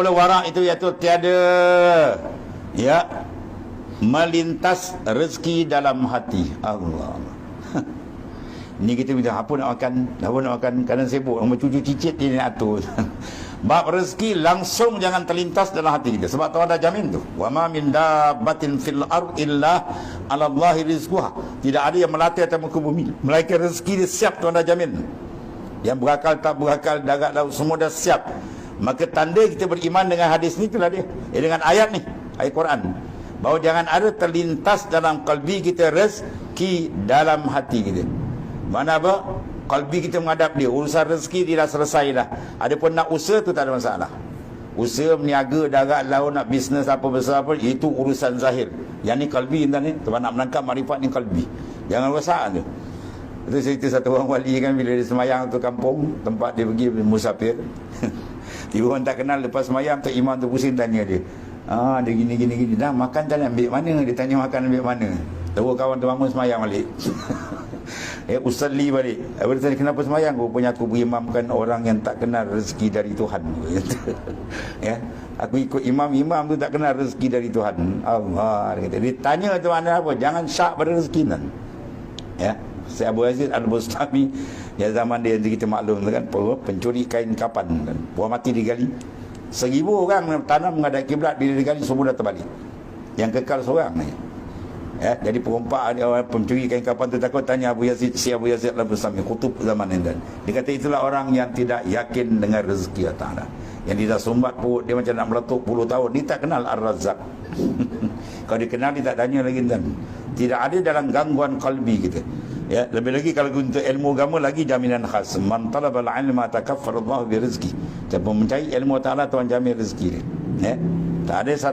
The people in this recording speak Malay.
Mula warak itu iaitu tiada ya melintas rezeki dalam hati Allah. Ni kita minta apa nak makan, apa nak makan kadang sibuk sama cucu cicit dia nak atur. Bab rezeki langsung jangan terlintas dalam hati kita sebab Tuhan dah jamin tu. Wa ma min dabbatin fil ard illa 'ala Allahi rizquha. Tidak ada yang melatih atas muka bumi. Melainkan rezeki dia siap Tuhan dah jamin. Yang berakal tak berakal darat laut semua dah siap. Maka tanda kita beriman dengan hadis ni itulah dia. Eh, dengan ayat ni, ayat Quran. Bahawa jangan ada terlintas dalam kalbi kita rezeki dalam hati kita. Mana apa? Kalbi kita menghadap dia. Urusan rezeki dia dah selesai dah. Adapun nak usaha tu tak ada masalah. Usaha meniaga darat laut nak bisnes apa besar apa itu urusan zahir. Yang ni kalbi tuan ni. Tuan nak menangkap marifat ni kalbi. Jangan rosak tu. Itu cerita satu orang wali kan bila dia semayang tu kampung tempat dia pergi musafir. Tiba orang tak kenal lepas semayang tu imam tu pusing tanya dia. Ah dia gini gini gini dah makan tak ambil mana? Dia tanya makan ambil mana? Tahu kawan tu bangun semayang balik. eh usalli balik. Apa tanya kenapa semayang? Rupanya aku berimamkan orang yang tak kenal rezeki dari Tuhan. ya. Aku ikut imam-imam tu tak kenal rezeki dari Tuhan. Allah dia kata. Dia tanya tu mana apa? Jangan syak pada rezeki nan. Ya. Saya Abu Aziz Al-Bustami Ya zaman dia kita maklum kan Pencuri kain kapan. Kan? Buah mati digali. Seribu orang tanam menghadap kiblat Bila digali semua dah terbalik. Yang kekal seorang ni. Ya, jadi perompak orang pencuri kain kapan tu takut tanya Abu Yazid si Abu Yazid Al-Bustami kutub zaman ini dia kata itulah orang yang tidak yakin dengan rezeki Allah Ta'ala. Yang dia dah sumbat perut dia macam nak meletup puluh tahun. Dia tak kenal Ar-Razak kalau dia kenal dia tak tanya lagi dan tidak ada dalam gangguan kalbi kita ya lebih lagi kalau untuk ilmu agama lagi jaminan khas. Man talabal ilma takaffar Allah bi rizki siapa mencari ilmu taala Tuhan jamin rezeki dia. Ya tak ada satu